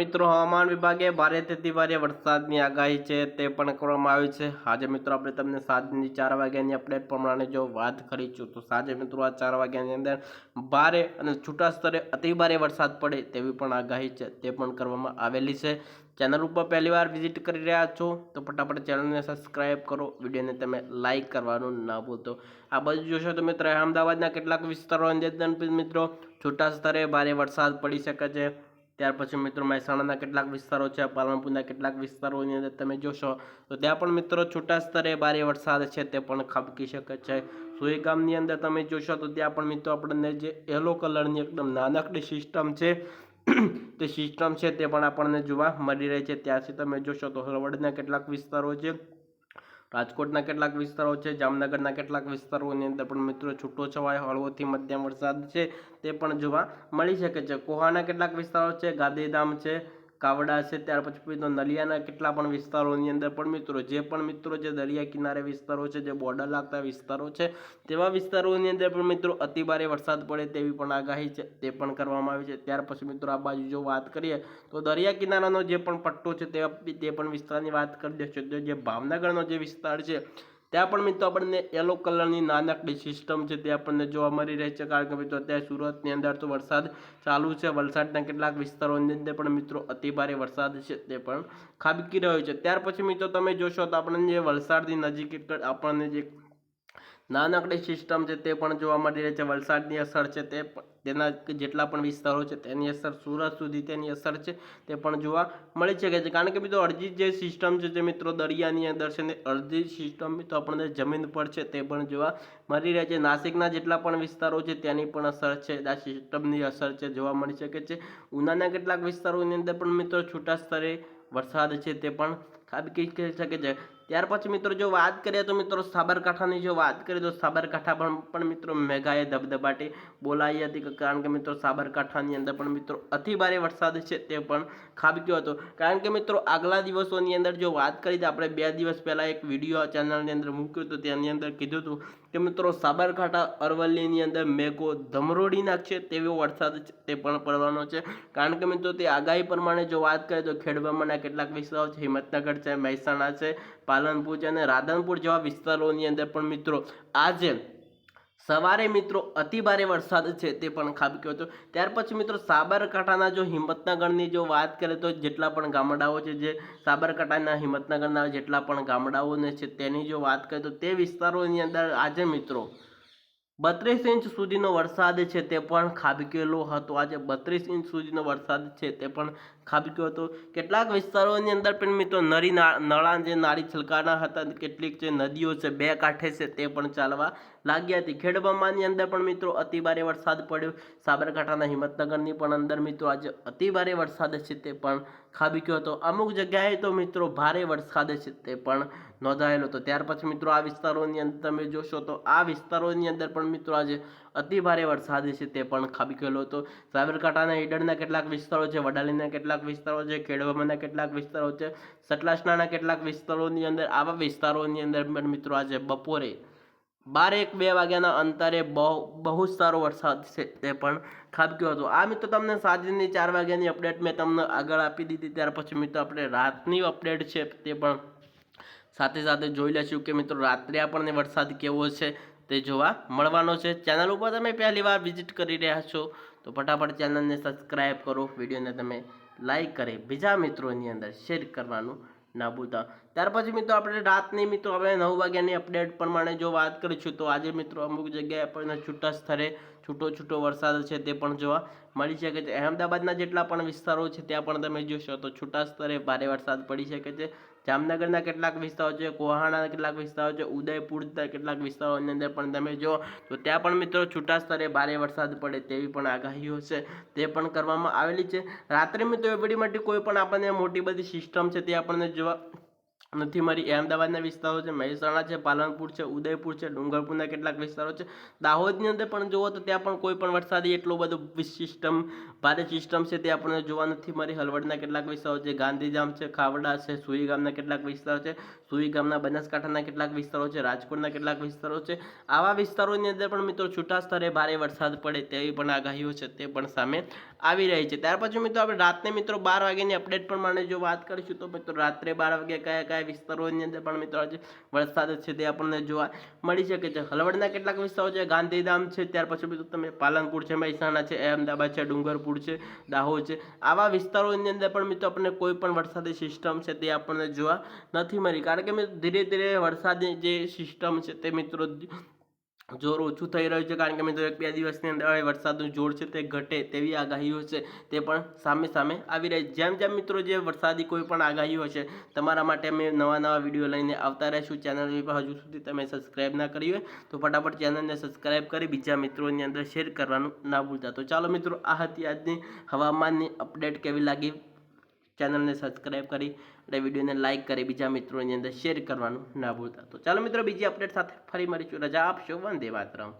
મિત્રો, હવામાન વિભાગે ભારેથી ભારે વરસાદની આગાહી છે તે પણ કરવામાં આવી છે. આજે મિત્રો આપણે તમને સાંજની ચાર વાગ્યાની અપડેટ પ્રમાણે જો વાત કરીશું, તો સાંજે મિત્રો આ ચાર વાગ્યાની અંદર ભારે અને છૂટા સ્તરે અતિભારે વરસાદ પડે તેવી પણ આગાહી છે, તે પણ કરવામાં આવેલી છે. ચેનલ ઉપર પહેલીવાર વિઝિટ કરી રહ્યા છો, તો ફટાફટ ચેનલને સબસ્ક્રાઇબ કરો, વિડીયોને તમે લાઇક કરવાનું ના ભૂલતો. આ બાજુ જોશો તો મિત્રો, અમદાવાદના કેટલાક વિસ્તારોની અંદર મિત્રો, છૂટા સ્તરે ભારે વરસાદ પડી શકે છે. ત્યાર પછી મિત્રો મહેસાણાના કેટલાક વિસ્તારો છે, પાલનપુરના કેટલાક વિસ્તારોની અંદર તમે જોશો, તો ત્યાં પણ મિત્રો છૂટા સ્તરે ભારે વરસાદ છે તે પણ ખાબકી શકે છે. સુઈ ગામની અંદર તમે જોશો તો ત્યાં પણ મિત્રો આપણને જે યલો કલરની એકદમ નાનકડી સિસ્ટમ છે, તે સિસ્ટમ છે તે પણ આપણને જોવા મળી રહી છે. ત્યાંથી તમે જોશો તો હળવદના કેટલાક વિસ્તારો છે રાજકોટના કેટલાક વિસ્તારો છે, જામનગરના કેટલાક વિસ્તારોની અંદર પણ મિત્રો છૂટો છવાયો, હળવોથી મધ્યમ વરસાદ છે, તે પણ જોવા મળી શકે છે. કોહાના કેટલાક વિસ્તારો છે, ગાંધીધામ છે કાવડા છે ત્યાર પછી મિત્રો નલિયાના કેટલા પણ વિસ્તારોની અંદર પણ મિત્રો, જે પણ મિત્રો જે દરિયા કિનારે વિસ્તારો છે, જે બોર્ડર લાગતા વિસ્તારો છે, તેવા વિસ્તારોની અંદર પણ મિત્રો અતિભારે વરસાદ પડે તેવી પણ આગાહી છે, તે પણ કરવામાં આવી છે. ત્યાર પછી મિત્રો આ બાજુ જો વાત કરીએ, તો દરિયા કિનારાનો જે પણ પટ્ટો છે, તે તે પણ વિસ્તારની વાત કરી દેશો જે ભાવનગરનો જે વિસ્તાર છે ત્યાં પણ મિત્રો આપણને યલો કલરની નાનકડી સિસ્ટમ છે, તે આપણને જોવા મળી રહી છે. કારણ કે મિત્રો અત્યારે સુરતની અંદર તો વરસાદ ચાલુ છે. વલસાડના કેટલાક વિસ્તારોની અંદર પણ મિત્રો અતિભારે વરસાદ છે, તે પણ ખાબકી રહ્યો છે. ત્યાર પછી મિત્રો તમે જોશો તો આપણને જે વલસાડની નજીક આપણને જે નાનકડી સિસ્ટમ છે તે પણ જોવા મળી રહી છે. વલસાડની અસર છે તે તેના જેટલા પણ વિસ્તારો છે તેની અસર સુરત સુધી તેની અસર છે તે પણ જોવા મળી શકે છે. કારણ કે મિત્રો અડધી જે સિસ્ટમ છે જે મિત્રો દરિયાની અંદર છે ને અડધી સિસ્ટમ મિત્રો આપણને જમીન પર છે તે પણ જોવા મળી રહે છે. નાસિકના જેટલા પણ વિસ્તારો છે તેની પણ અસર છે, આ સિસ્ટમની અસર છે જોવા મળી શકે છે. ઉનાના કેટલાક વિસ્તારોની અંદર પણ મિત્રો છૂટા સ્તરે વરસાદ છે તે પણ ખાબકી શકે છે. ત્યાર પછી મિત્રો જો વાત કરીએ તો મિત્રો સાબરકાંઠાની જો વાત કરીએ તો સાબરકાંઠા પણ પણ મિત્રો મેઘાએ ધબધબાટી બોલાવી હતી કારણ કે મિત્રો સાબરકાંઠાની અંદર પણ મિત્રો અતિ ભારે વરસાદ છે તે પણ ખાબક્યો હતો. કારણ કે મિત્રો આગલા દિવસોની અંદર જો વાત કરી તો આપણે બે દિવસ પહેલાં એક વીડિયો ચેનલની અંદર મૂક્યો હતો. તેની અંદર કીધું હતું કે મિત્રો સાબરકાંઠા અરવલ્લીની અંદર મેઘો ધમરોડી નાખશે તેવો વરસાદ તે પણ પડવાનો છે. કારણ કે મિત્રો તે આગાહી પ્રમાણે જો વાત કરીએ તો ખેડબ્રહ્માના કેટલાક વિસ્તારો છે, હિંમતનગર છે, મહેસાણા છે, પાલનપુર છે અને રાધનપુર જેવા વિસ્તારોની અંદર પણ મિત્રો આજે સવારે મિત્રો અતિ ભારે વરસાદ છે તે પણ ખાબક્યો હતો. ત્યાર પછી મિત્રો સાબરકાંઠાના જો હિંમતનગરની જો વાત કરીએ તો જેટલા પણ ગામડાઓ છે જે સાબરકાંઠાના હિંમતનગરના જેટલા પણ ગામડાઓને છે તેની જો વાત કરીએ તો તે વિસ્તારોની અંદર આજે મિત્રો બત્રીસ ઇંચ સુધીનો વરસાદ છે તે પણ ખાબકેલો હતો. આજે બત્રીસ ઇંચ સુધીનો વરસાદ છે તે પણ ખાબક્યો હતો. કેટલાક વિસ્તારોની અંદર પણ મિત્રો નરી નળાં જે નાળી છલકાના હતા, કેટલીક જે નદીઓ છે, બે કાંઠે છે, તે પણ ચાલવા લાગ્યા હતી. ખેડબામાની અંદર પણ મિત્રો અતિભારે વરસાદ પડ્યો. સાબરકાંઠાના હિંમતનગરની પણ અંદર મિત્રો આજે અતિભારે વરસાદ છે, તે પણ ખાબક્યો હતો. અમુક જગ્યાએ તો મિત્રો ભારે વરસાદ છે, તે પણ નોંધાયેલો હતો. ત્યાર પછી મિત્રો આ વિસ્તારોની અંદર તમે જોશો તો આ વિસ્તારોની અંદર પણ મિત્રો આજે અતિ ભારે વરસાદ છે તે પણ ખાબકેલો હતો. સાબરકાંઠાના ઈડરના કેટલાક વિસ્તારો છે, વડાલીના કેટલાક વિસ્તારો છે, ખેડવામાંના કેટલાક વિસ્તારો છે સતલાસણાના કેટલાક વિસ્તારોની અંદર, આવા વિસ્તારોની અંદર પણ મિત્રો આજે બપોરે બાર એક બે વાગ્યાના અંતરે બહુ બહુ સારો વરસાદ છે તે પણ ખાબક્યો હતો. આ મિત્રો તમને સાંજની ચાર વાગ્યાની અપડેટ મેં તમને આગળ આપી દીધી. ત્યાર પછી મિત્રો આપણે રાતની અપડેટ છે તે પણ સાથે સાથે જોઈ લેશું કે મિત્રો રાત્રે આપણને વરસાદ કેવો છે તે જોવા મળવાનો છે. ચેનલ ઉપર તમે પહેલી વાર વિઝિટ કરી રહ્યા છો, તો ફટાફટ ચેનલને સબસ્ક્રાઈબ કરો. વિડીયોને તમે લાઈક કરી, બીજા મિત્રોની અંદર શેર કરવાનું ના ભૂલતા. ત્યાર પછી મિત્રો આપણે રાતની મિત્રો હવે નવ વાગ્યાની અપડેટ પ્રમાણે જો વાત કરીશું, તો આજે મિત્રો અમુક જગ્યાએ આપણને છૂટા સ્તરે છૂટો છૂટો વરસાદ છે તે પણ જોવા મળી શકે છે. અહેમદાબાદના જેટલા પણ વિસ્તારો છે, ત્યાં પણ તમે જોશો તો છૂટા સ્તરે ભારે વરસાદ પડી શકે છે. જામનગરના કેટલાક વિસ્તારો છે કોહાણાના કેટલાક વિસ્તારો છે ઉદયપુરના કેટલાક વિસ્તારોની અંદર પણ તમે જો તો ત્યાં પણ મિત્રો છૂટા સ્તરે ભારે વરસાદ પડે તેવી પણ આગાહીઓ છે, તે પણ કરવામાં આવેલી છે. રાત્રે મિત્રો એવડી માટે કોઈ પણ આપણને મોટી બધી સિસ્ટમ છે તે આપણને જોવા નથી મળી અહેમદાબાદના વિસ્તારો છે, મહેસાણા છે, પાલનપુર છે, ઉદયપુર છે, ડુંગરપુરના કેટલાક વિસ્તારો છે. દાહોદની અંદર પણ જુઓ તો ત્યાં પણ કોઈ પણ વરસાદી એટલો બધો સિસ્ટમ ભારે સિસ્ટમ છે તે આપણને જોવા નથી મળી. હલવડના કેટલાક વિસ્તારો છે, ગાંધીધામ છે, ખાવડા છે, સુઈ ગામના કેટલાક વિસ્તારો છે, સુઈ ગામના બનાસકાંઠાના કેટલાક વિસ્તારો છે, રાજકોટના કેટલાક વિસ્તારો છે. આવા વિસ્તારોની અંદર પણ મિત્રો છૂટા સ્તરે ભારે વરસાદ પડે તેવી પણ આગાહીઓ છે તે પણ સામે આવી રહી છે. ત્યાર પછી મિત્રો આપણે રાતને મિત્રો બાર વાગ્યાની અપડેટ પ્રમાણે જો વાત કરીશું તો મિત્રો રાત્રે બાર વાગ્યા કયા કયા વિસ્તારોની અંદર પણ મિત્રો આજે વરસાદ છે તે આપણને જોવા મળી શકે છે. હલવડના કેટલાક વિસ્તારો છે, ગાંધીધામ છે, ત્યાર પછી મિત્રો તમે પાલનપુર છે, મહેસાણા છે અમદાવાદ છે, ડુંગરપુર છે, દાહોદ છે. આવા વિસ્તારોની અંદર પણ મિત્રો આપણને કોઈ પણ વરસાદી સિસ્ટમ છે તે આપણને જોવા નથી મળી. કારણ કે ધીરે ધીરે વરસાદની જે સિસ્ટમ છે તે મિત્રો જોર ઓછું થઈ રહ્યું છે કારણ કે મિત્રો એક બે દિવસની અંદર વરસાદનું જોર છે તે ઘટે તેવી આગાહીઓ છે તે પણ સામે સામે આવી રહી જેમ જેમ મિત્રો જે વરસાદી કોઈ પણ આગાહીઓ હશે તમારા માટે અમે નવા નવા વીડિયો લઈને આવતા રહીશું. ચેનલ પર હજુ સુધી તમે સબસ્ક્રાઈબ ના કરી હોય તો ફટાફટ ચેનલને સબસ્ક્રાઈબ કરી બીજા મિત્રોની અંદર શેર કરવાનું ના ભૂલતા. તો ચાલો મિત્રો, આ હતી આજની હવામાનની અપડેટ કેવી લાગી? ચેનલને સબસ્ક્રાઇબ કરી અને વિડીયોને લાઇક કરી બીજા મિત્રોની અંદર શેર કરવાનું ના ભૂલતા. તો ચાલો મિત્રો, બીજી અપડેટ સાથે ફરી મળીશું. રજા આપશો. વંદે માતરમ.